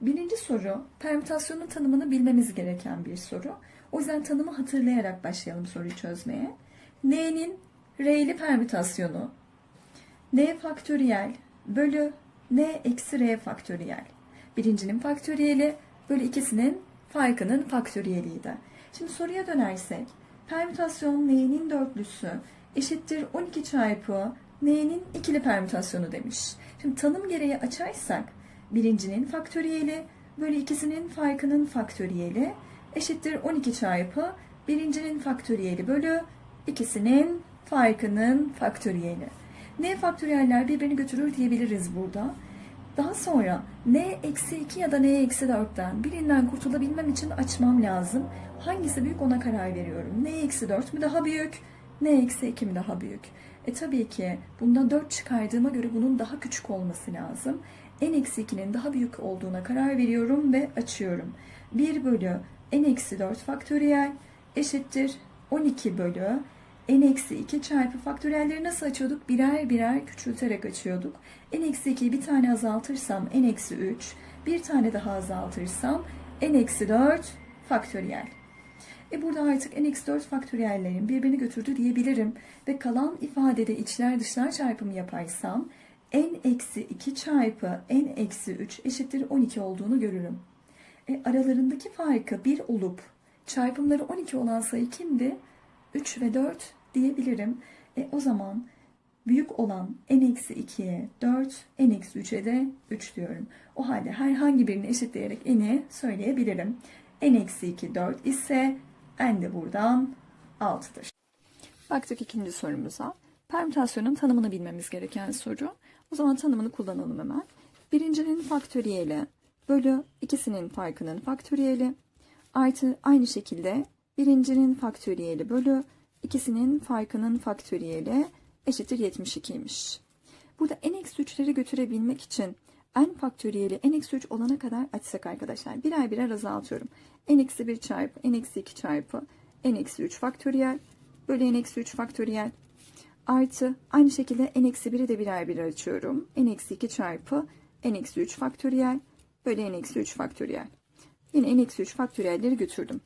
Birinci soru permütasyonun tanımını bilmemiz gereken bir soru. O yüzden tanımı hatırlayarak başlayalım soruyu çözmeye. N'nin R'li permütasyonu N faktöriyel bölü N eksi R faktöriyel. Birincinin faktöriyeli bölü ikisinin farkının faktöriyeliydi. Şimdi soruya dönersek permütasyon N'nin dörtlüsü eşittir 12 çarpı N'nin ikili permütasyonu demiş. Şimdi tanım gereği açarsak birincinin faktöriyeli bölü ikisinin farkının faktöriyeli eşittir 12 çarpı birincinin faktöriyeli bölü ikisinin farkının faktöriyeli. N faktöriyeller birbirini götürür diyebiliriz burada. Daha sonra n eksi 2 ya da n eksi 4'ten birinden kurtulabilmem için açmam lazım. Hangisi büyük ona karar veriyorum. n eksi 4 mü daha büyük, n eksi 2 mi daha büyük? E tabii ki bundan 4 çıkardığıma göre bunun daha küçük olması lazım. N eksi 2'nin daha büyük olduğuna karar veriyorum ve açıyorum. 1 bölü n eksi 4 faktöriyel eşittir 12 bölü n eksi 2 çarpı faktöriyelleri nasıl açıyorduk? Birer birer küçülterek açıyorduk. n eksi 2'yi bir tane azaltırsam n eksi 3, bir tane daha azaltırsam n eksi 4 faktöriyel. E burada artık n eksi 4 faktöriyellerin birbirini götürdü diyebilirim. Ve kalan ifadede içler dışlar çarpımı yaparsam n eksi 2 çarpı n eksi 3 eşittir 12 olduğunu görürüm. E, aralarındaki farkı 1 olup çarpımları 12 olan sayı kimdi? 3 ve 4 diyebilirim. E, o zaman büyük olan n-2'ye 4, n-3'e de 3 diyorum. O halde herhangi birini eşitleyerek n'i söyleyebilirim. n-2 4 ise n de buradan 6'dır. Baktık ikinci sorumuza. Permütasyonun tanımını bilmemiz gereken soru. O zaman tanımını kullanalım hemen. Birincinin faktöriyeli bölü ikisinin farkının faktöriyeli artı aynı şekilde birincinin faktöriyeli bölü ikisinin farkının faktöriyeli eşittir 72'ymiş. Burada n-3'leri götürebilmek için n faktöriyeli n-3 olana kadar açsak arkadaşlar birer birer azaltıyorum. n-1 çarpı n-2 çarpı n-3 faktöriyel bölü n-3 faktöriyel artı aynı şekilde n-1'i de birer birer açıyorum. n-2 çarpı n-3 faktöriyel bölü n-3 faktöriyel. Yine n-3 faktöriyelleri götürdüm.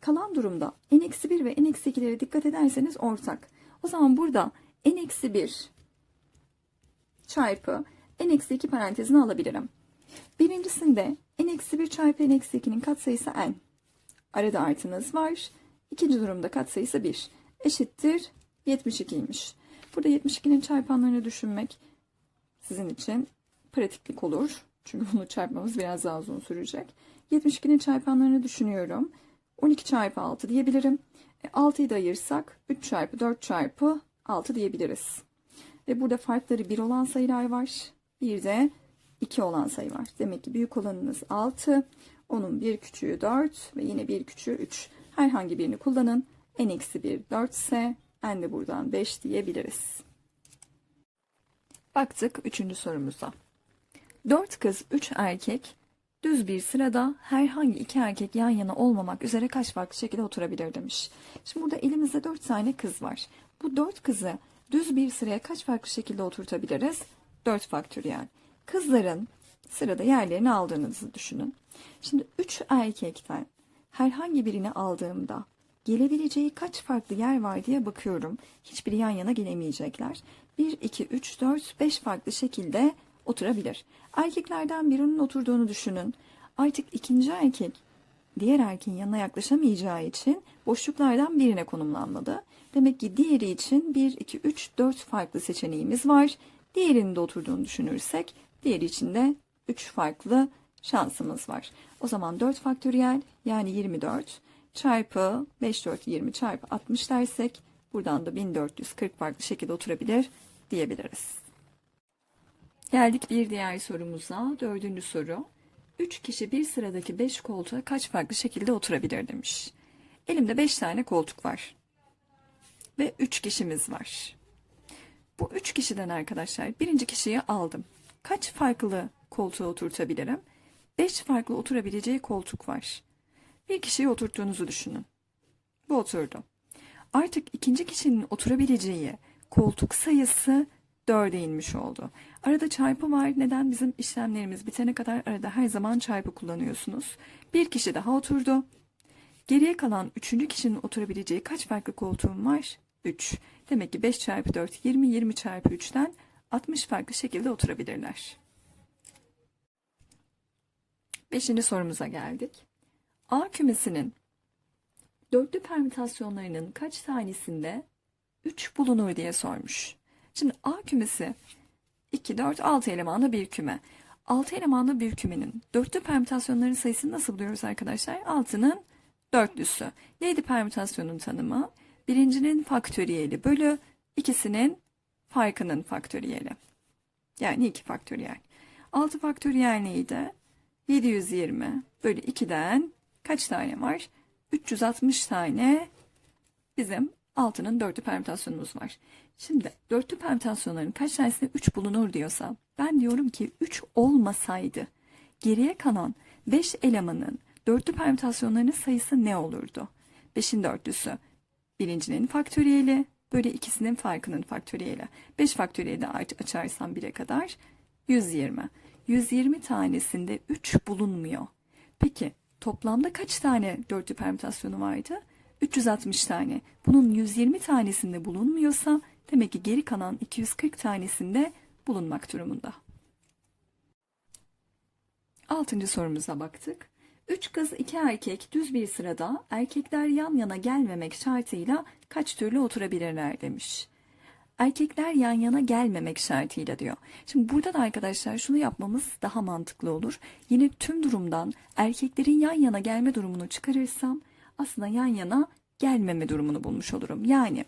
Kalan durumda n-1 ve n-2'lere dikkat ederseniz ortak. O zaman burada n-1 çarpı n-2 parantezine alabilirim. Birincisinde n-1 çarpı n-2'nin katsayısı n. Arada artınız var. İkinci durumda katsayısı 1. Eşittir 72'ymiş. Burada 72'nin çarpanlarını düşünmek sizin için pratiklik olur. Çünkü bunu çarpmamız biraz daha uzun sürecek. 72'nin çarpanlarını düşünüyorum. 12 çarpı 6 diyebilirim. E, 6'yı da ayırsak 3 çarpı 4 çarpı 6 diyebiliriz. Ve burada farkları 1 olan sayılar var. Bir de 2 olan sayı var. Demek ki büyük olanınız 6. Onun bir küçüğü 4 ve yine bir küçüğü 3. Herhangi birini kullanın. n-1 4 ise n de buradan 5 diyebiliriz. Baktık 3. sorumuza. 4 kız 3 erkek düz bir sırada herhangi iki erkek yan yana olmamak üzere kaç farklı şekilde oturabilir demiş. Şimdi burada elimizde 4 tane kız var. Bu 4 kızı düz bir sıraya kaç farklı şekilde oturtabiliriz? 4 faktöriyel. Kızların sırada yerlerini aldığınızı düşünün. Şimdi 3 erkekten herhangi birini aldığımda gelebileceği kaç farklı yer var diye bakıyorum. Hiçbiri yan yana gelemeyecekler. 1, 2, 3, 4, 5 farklı şekilde oturabilir. Erkeklerden birinin oturduğunu düşünün. Artık ikinci erkek diğer erkeğin yanına yaklaşamayacağı için boşluklardan birine konumlanmadı. Demek ki diğeri için 1, 2, 3, 4 farklı seçeneğimiz var. Diğerinin de oturduğunu düşünürsek diğeri için de 3 farklı şansımız var. O zaman 4 faktöriyel yani 24 çarpı 5, 4, 20 çarpı 60 dersek buradan da 1440 farklı şekilde oturabilir diyebiliriz. Geldik bir diğer sorumuza. Dördüncü soru. Üç kişi bir sıradaki beş koltuğa kaç farklı şekilde oturabilir demiş. Elimde beş tane koltuk var. Ve üç kişimiz var. Bu üç kişiden arkadaşlar birinci kişiyi aldım. Kaç farklı koltuğa oturtabilirim? Beş farklı oturabileceği koltuk var. Bir kişiyi oturttuğunuzu düşünün. Bu oturdu. Artık ikinci kişinin oturabileceği koltuk sayısı 4'e inmiş oldu. Arada çarpı var. Neden? Bizim işlemlerimiz bitene kadar arada her zaman çarpı kullanıyorsunuz. Bir kişi daha oturdu. Geriye kalan üçüncü kişinin oturabileceği kaç farklı koltuğum var? 3. Demek ki 5 çarpı 4 20, 20 çarpı 3'ten 60 farklı şekilde oturabilirler. Beşinci sorumuza geldik. A kümesinin dörtlü permütasyonlarının kaç tanesinde 3 bulunur diye sormuş. Şimdi A kümesi 2, 4, 6 elemanlı bir küme. 6 elemanlı bir kümenin dörtlü permütasyonların sayısını nasıl buluyoruz arkadaşlar? 6'nın dörtlüsü. Neydi permütasyonun tanımı? Birincinin faktöriyeli bölü ikisinin farkının faktöriyeli. Yani 2 faktöriyel. 6 faktöriyel neydi? 720 bölü 2'den kaç tane var? 360 tane bizim 6'nın dörtlü permütasyonumuz var. Şimdi dörtlü permütasyonların kaç tanesinde 3 bulunur diyorsa ben diyorum ki 3 olmasaydı geriye kalan 5 elemanın dörtlü permütasyonlarının sayısı ne olurdu? 5'in dörtlüsü birincinin faktöriyeli bölü ikisinin farkının faktöriyeli. 5 faktöriyeli de aç- açarsam 1'e kadar 120. 120 tanesinde 3 bulunmuyor. Peki toplamda kaç tane dörtlü permütasyonu vardı? 360 tane. Bunun 120 tanesinde bulunmuyorsa demek ki geri kalan 240 tanesinde bulunmak durumunda. Altıncı sorumuza baktık. Üç kız iki erkek düz bir sırada erkekler yan yana gelmemek şartıyla kaç türlü oturabilirler demiş. Erkekler yan yana gelmemek şartıyla diyor. Şimdi burada da arkadaşlar şunu yapmamız daha mantıklı olur. Yine tüm durumdan erkeklerin yan yana gelme durumunu çıkarırsam aslında yan yana gelmeme durumunu bulmuş olurum. Yani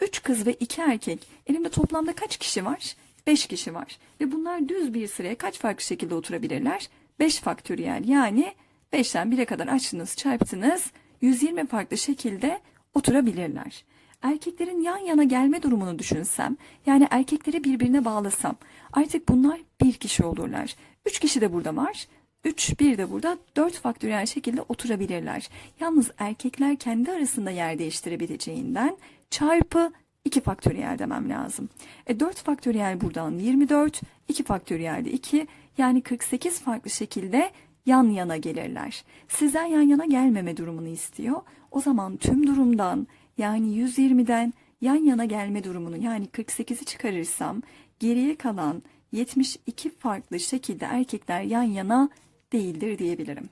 3 kız ve 2 erkek elimde toplamda kaç kişi var? 5 kişi var. Ve bunlar düz bir sıraya kaç farklı şekilde oturabilirler? 5 faktöriyel yani 5'ten 1'e kadar açtınız çarptınız 120 farklı şekilde oturabilirler. Erkeklerin yan yana gelme durumunu düşünsem yani erkekleri birbirine bağlasam artık bunlar bir kişi olurlar. 3 kişi de burada var. 3, 1 de burada 4 faktöriyel şekilde oturabilirler. Yalnız erkekler kendi arasında yer değiştirebileceğinden çarpı 2 faktöriyel demem lazım. E 4 faktöriyel buradan 24, 2 faktöriyel de 2 yani 48 farklı şekilde yan yana gelirler. Sizden yan yana gelmeme durumunu istiyor. O zaman tüm durumdan yani 120'den yan yana gelme durumunu yani 48'i çıkarırsam geriye kalan 72 farklı şekilde erkekler yan yana değildir diyebilirim.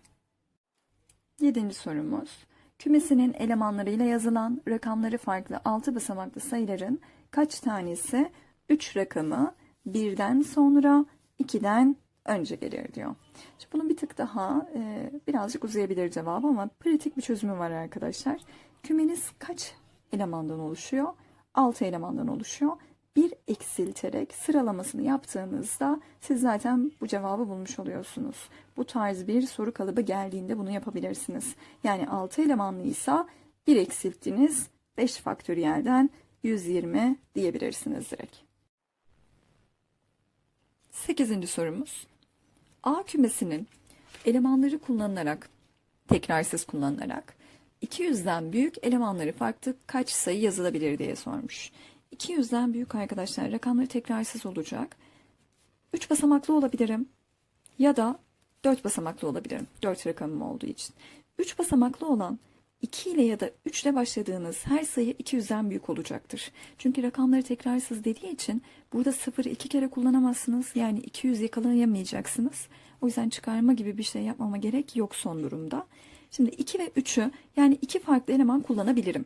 Yedinci sorumuz. Kümesinin elemanlarıyla yazılan rakamları farklı 6 basamaklı sayıların kaç tanesi 3 rakamı birden sonra 2'den önce gelir diyor. Şimdi bunun bir tık daha e, birazcık uzayabilir cevabı ama pratik bir çözümü var arkadaşlar. Kümeniz kaç elemandan oluşuyor? 6 elemandan oluşuyor. Bir eksilterek sıralamasını yaptığınızda siz zaten bu cevabı bulmuş oluyorsunuz. Bu tarz bir soru kalıbı geldiğinde bunu yapabilirsiniz. Yani 6 elemanlıysa bir eksilttiniz 5 faktöriyelden 120 diyebilirsiniz direkt. 8. sorumuz. A kümesinin elemanları kullanılarak, tekrarsız kullanılarak 200'den büyük elemanları farklı kaç sayı yazılabilir diye sormuş. 200'den büyük arkadaşlar rakamları tekrarsız olacak. 3 basamaklı olabilirim ya da 4 basamaklı olabilirim. 4 rakamım olduğu için. 3 basamaklı olan 2 ile ya da 3 ile başladığınız her sayı 200'den büyük olacaktır. Çünkü rakamları tekrarsız dediği için burada 0'ı 2 kere kullanamazsınız. Yani 200 yakalayamayacaksınız. O yüzden çıkarma gibi bir şey yapmama gerek yok son durumda. Şimdi 2 ve 3'ü yani iki farklı eleman kullanabilirim.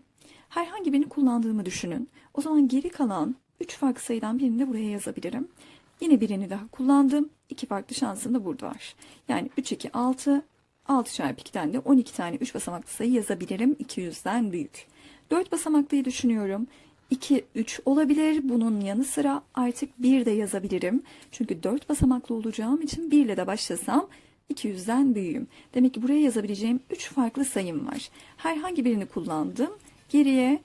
Herhangi birini kullandığımı düşünün. O zaman geri kalan 3 farklı sayıdan birini de buraya yazabilirim. Yine birini daha kullandım. İki farklı şansım da burada var. Yani 3, 2, 6, 6 çarpı 2'den de 12 tane 3 basamaklı sayı yazabilirim 200'den büyük. 4 basamaklıyı düşünüyorum. 2, 3 olabilir. Bunun yanı sıra artık 1 de yazabilirim. Çünkü 4 basamaklı olacağım için 1 ile de başlasam 200'den büyüğüm. Demek ki buraya yazabileceğim 3 farklı sayım var. Herhangi birini kullandım. Geriye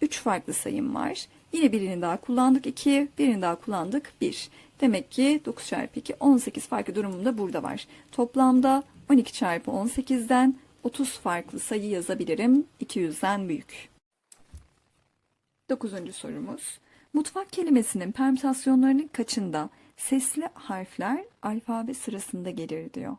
3 farklı sayım var. Yine birini daha kullandık 2, birini daha kullandık 1. Demek ki 9 çarpı 2 18 farklı durumunda burada var. Toplamda 12 çarpı 18'den 30 farklı sayı yazabilirim 200'den büyük. Dokuzuncu sorumuz. Mutfak kelimesinin permütasyonlarının kaçında sesli harfler alfabe sırasında gelir diyor.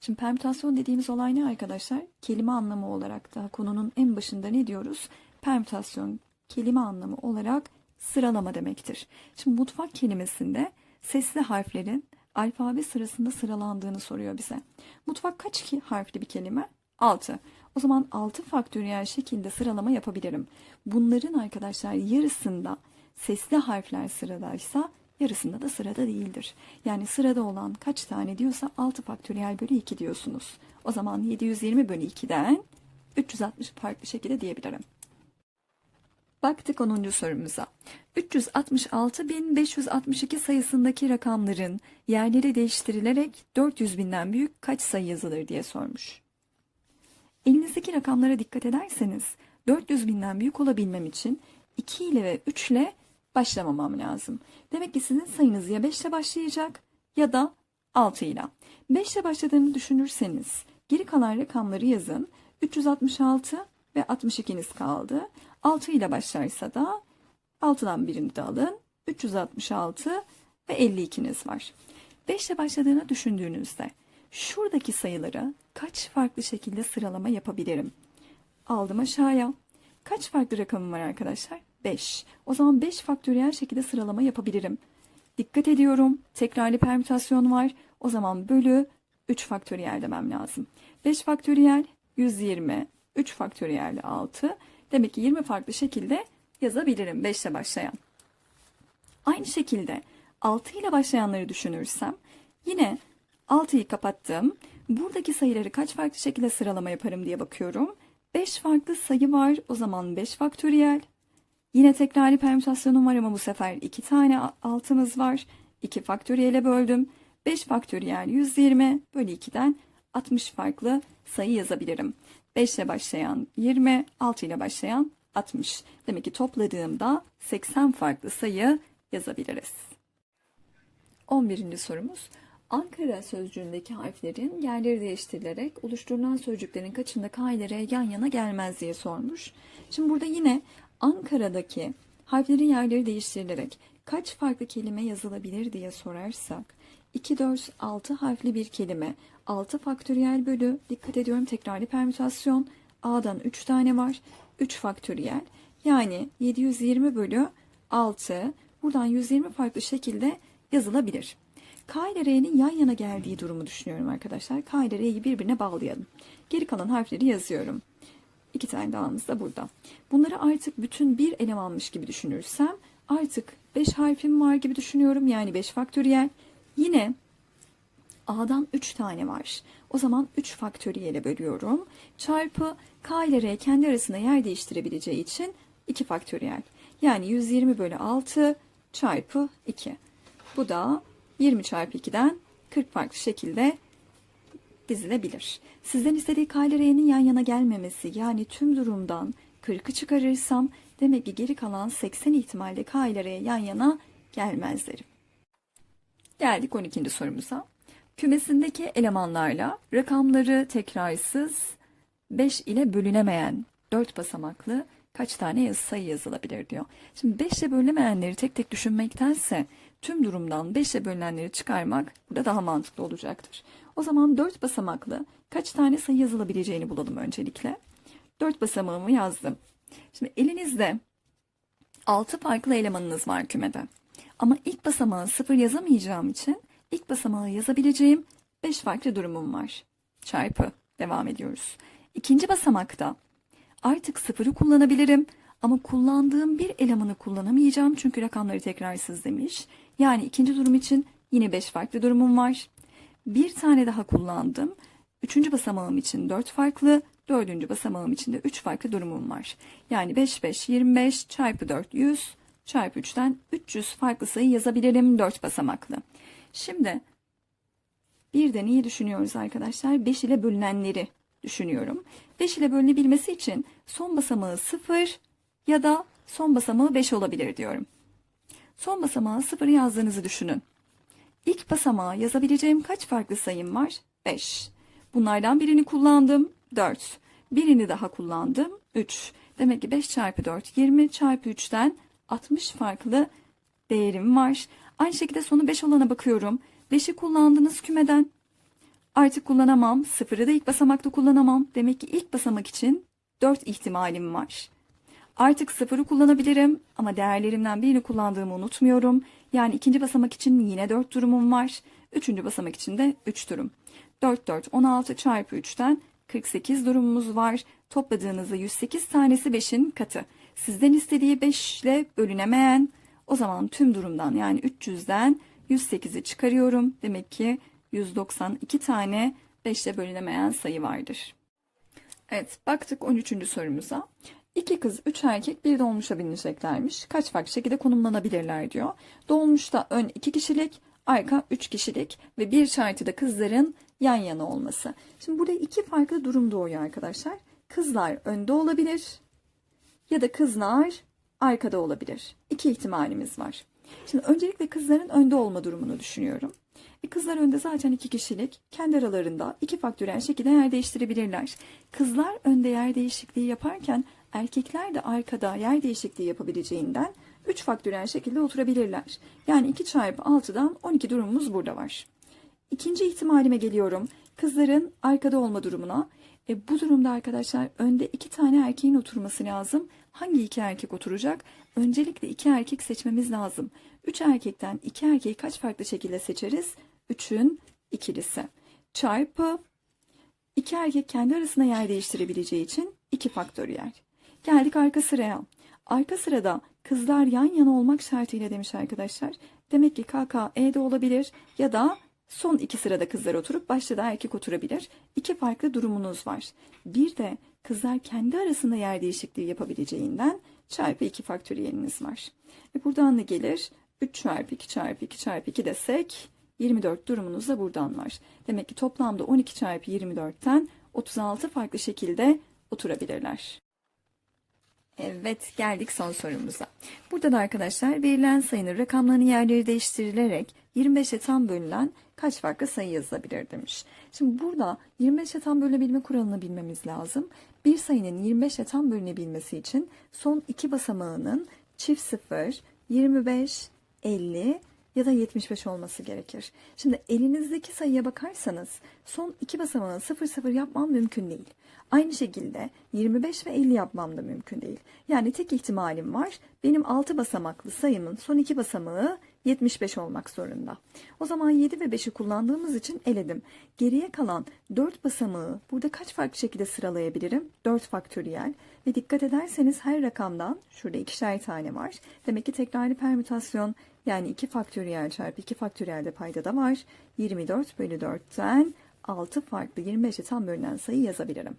Şimdi permütasyon dediğimiz olay ne arkadaşlar? Kelime anlamı olarak daha konunun en başında ne diyoruz? Permütasyon kelime anlamı olarak sıralama demektir. Şimdi mutfak kelimesinde sesli harflerin alfabe sırasında sıralandığını soruyor bize. Mutfak kaç ki harfli bir kelime? 6. O zaman 6 faktöriyel şekilde sıralama yapabilirim. Bunların arkadaşlar yarısında sesli harfler sıradaysa yarısında da sırada değildir. Yani sırada olan kaç tane diyorsa 6 faktöriyel bölü 2 diyorsunuz. O zaman 720 bölü 2'den 360 farklı şekilde diyebilirim. Baktık 10. sorumuza. 366.562 sayısındaki rakamların yerleri değiştirilerek 400 binden büyük kaç sayı yazılır diye sormuş. Elinizdeki rakamlara dikkat ederseniz 400 binden büyük olabilmem için 2 ile ve 3 ile başlamamam lazım. Demek ki sizin sayınız ya 5 ile başlayacak ya da 6 ile. 5 ile başladığını düşünürseniz geri kalan rakamları yazın. 366 ve 62'niz kaldı. 6 ile başlarsa da 6'dan birini de alın. 366 ve 52'niz var. 5 ile başladığını düşündüğünüzde şuradaki sayıları kaç farklı şekilde sıralama yapabilirim? Aldım aşağıya. Kaç farklı rakamım var arkadaşlar? 5. O zaman 5 faktöriyel şekilde sıralama yapabilirim. Dikkat ediyorum. Tekrarlı permütasyon var. O zaman bölü 3 faktöriyel demem lazım. 5 faktöriyel 120. 3 faktöriyel 6. Demek ki 20 farklı şekilde yazabilirim 5 ile başlayan. Aynı şekilde 6 ile başlayanları düşünürsem yine 6'yı kapattım. Buradaki sayıları kaç farklı şekilde sıralama yaparım diye bakıyorum. 5 farklı sayı var. O zaman 5 faktöriyel. Yine tekrarlı permütasyonum var ama bu sefer 2 tane altımız var. 2 faktöriyele böldüm. 5 faktöriyel 120 bölü 2'den 60 farklı sayı yazabilirim. 5 ile başlayan 20, 6 ile başlayan 60. Demek ki topladığımda 80 farklı sayı yazabiliriz. 11. sorumuz. Ankara sözcüğündeki harflerin yerleri değiştirilerek oluşturulan sözcüklerin kaçında K ile R yan yana gelmez diye sormuş. Şimdi burada yine Ankara'daki harflerin yerleri değiştirilerek kaç farklı kelime yazılabilir diye sorarsak 2, 4, 6 harfli bir kelime 6 faktöriyel bölü dikkat ediyorum tekrarlı permütasyon A'dan 3 tane var 3 faktöriyel yani 720 bölü 6 buradan 120 farklı şekilde yazılabilir. K ile R'nin yan yana geldiği durumu düşünüyorum arkadaşlar. K ile R'yi birbirine bağlayalım. Geri kalan harfleri yazıyorum. İki tane dağımız da burada. Bunları artık bütün bir elemanmış gibi düşünürsem artık 5 harfim var gibi düşünüyorum. Yani 5 faktöriyel. Yine A'dan 3 tane var. O zaman 3 faktöriyele bölüyorum. Çarpı K ile R kendi arasında yer değiştirebileceği için 2 faktöriyel. Yani 120 bölü 6 çarpı 2. Bu da 20 çarpı 2'den 40 farklı şekilde dizilebilir. Sizden istediği K ile R'nin yan yana gelmemesi yani tüm durumdan 40'ı çıkarırsam demek ki geri kalan 80 ihtimalle K ile R yan yana gelmez derim. Geldik 12. sorumuza. Kümesindeki elemanlarla rakamları tekrarsız 5 ile bölünemeyen 4 basamaklı kaç tane sayı yazılabilir diyor. Şimdi 5 ile bölünemeyenleri tek tek düşünmektense tüm durumdan 5 ile bölünenleri çıkarmak burada daha mantıklı olacaktır. O zaman 4 basamaklı kaç tane sayı yazılabileceğini bulalım öncelikle. 4 basamağımı yazdım. Şimdi elinizde 6 farklı elemanınız var kümede. Ama ilk basamağı 0 yazamayacağım için ilk basamağı yazabileceğim 5 farklı durumum var. Çarpı. Devam ediyoruz. İkinci basamakta artık sıfırı kullanabilirim ama kullandığım bir elemanı kullanamayacağım çünkü rakamları tekrarsız demiş. Yani ikinci durum için yine 5 farklı durumum var. Bir tane daha kullandım. Üçüncü basamağım için 4 farklı, dördüncü basamağım için de 3 farklı durumum var. Yani 5, 5, 25 çarpı 4, 100 çarpı 3'ten 300 farklı sayı yazabilirim 4 basamaklı. Şimdi bir de neyi düşünüyoruz arkadaşlar? 5 ile bölünenleri düşünüyorum. 5 ile bölünebilmesi için son basamağı 0 ya da son basamağı 5 olabilir diyorum. Son basamağı 0 yazdığınızı düşünün. İlk basamağa yazabileceğim kaç farklı sayım var? 5. Bunlardan birini kullandım. 4. Birini daha kullandım. 3. Demek ki 5 çarpı 4 20 çarpı 3'ten 60 farklı değerim var. Aynı şekilde sonu 5 olana bakıyorum. 5'i kullandığınız kümeden artık kullanamam. Sıfırı da ilk basamakta kullanamam. Demek ki ilk basamak için 4 ihtimalim var. Artık sıfırı kullanabilirim ama değerlerimden birini kullandığımı unutmuyorum. Yani ikinci basamak için yine 4 durumum var. Üçüncü basamak için de 3 durum. 4 4 16 çarpı 3'ten 48 durumumuz var. Topladığınızda 108 tanesi 5'in katı. Sizden istediği 5 ile bölünemeyen o zaman tüm durumdan yani 300'den 108'i çıkarıyorum. Demek ki 192 tane 5 ile bölünemeyen sayı vardır. Evet baktık 13. sorumuza. İki kız, üç erkek bir dolmuşa bineceklermiş. Kaç farklı şekilde konumlanabilirler diyor. Dolmuşta ön iki kişilik, arka üç kişilik ve bir şartı da kızların yan yana olması. Şimdi burada iki farklı durum doğuyor arkadaşlar. Kızlar önde olabilir ya da kızlar arkada olabilir. İki ihtimalimiz var. Şimdi öncelikle kızların önde olma durumunu düşünüyorum. E kızlar önde zaten iki kişilik. Kendi aralarında iki faktörel şekilde yer değiştirebilirler. Kızlar önde yer değişikliği yaparken erkekler de arkada yer değişikliği yapabileceğinden 3 faktörel şekilde oturabilirler. Yani 2 çarpı 6'dan 12 durumumuz burada var. İkinci ihtimalime geliyorum. Kızların arkada olma durumuna. E, bu durumda arkadaşlar önde iki tane erkeğin oturması lazım. Hangi iki erkek oturacak? Öncelikle iki erkek seçmemiz lazım. Üç erkekten iki erkeği kaç farklı şekilde seçeriz? Üçün ikilisi. Çarpı iki erkek kendi arasında yer değiştirebileceği için iki faktöriyel. Geldik arka sıraya. Arka sırada kızlar yan yana olmak şartıyla demiş arkadaşlar. Demek ki KKE'de olabilir ya da son iki sırada kızlar oturup başta da erkek oturabilir. İki farklı durumunuz var. Bir de kızlar kendi arasında yer değişikliği yapabileceğinden çarpı 2 faktöriyeliniz var. E buradan ne gelir? 3 çarpı 2 çarpı 2 çarpı 2 desek 24 durumunuz da buradan var. Demek ki toplamda 12 çarpı 24'ten 36 farklı şekilde oturabilirler. Evet geldik son sorumuza. Burada da arkadaşlar verilen sayının rakamlarının yerleri değiştirilerek 25'e tam bölünen kaç farklı sayı yazılabilir demiş. Şimdi burada 25'e tam bölünebilme kuralını bilmemiz lazım. Bir sayının 25'e tam bölünebilmesi için son iki basamağının çift 0, 25, 50 ya da 75 olması gerekir. Şimdi elinizdeki sayıya bakarsanız son iki basamağını 0 0 yapmam mümkün değil. Aynı şekilde 25 ve 50 yapmam da mümkün değil. Yani tek ihtimalim var. Benim 6 basamaklı sayımın son iki basamağı 75 olmak zorunda. O zaman 7 ve 5'i kullandığımız için eledim. Geriye kalan 4 basamağı burada kaç farklı şekilde sıralayabilirim? 4 faktöriyel. Ve dikkat ederseniz her rakamdan şurada ikişer tane var. Demek ki tekrarlı permütasyon yani 2 faktöriyel çarpı 2 faktöriyel de payda da var. 24 bölü 4'ten 6 farklı 25'e tam bölünen sayı yazabilirim.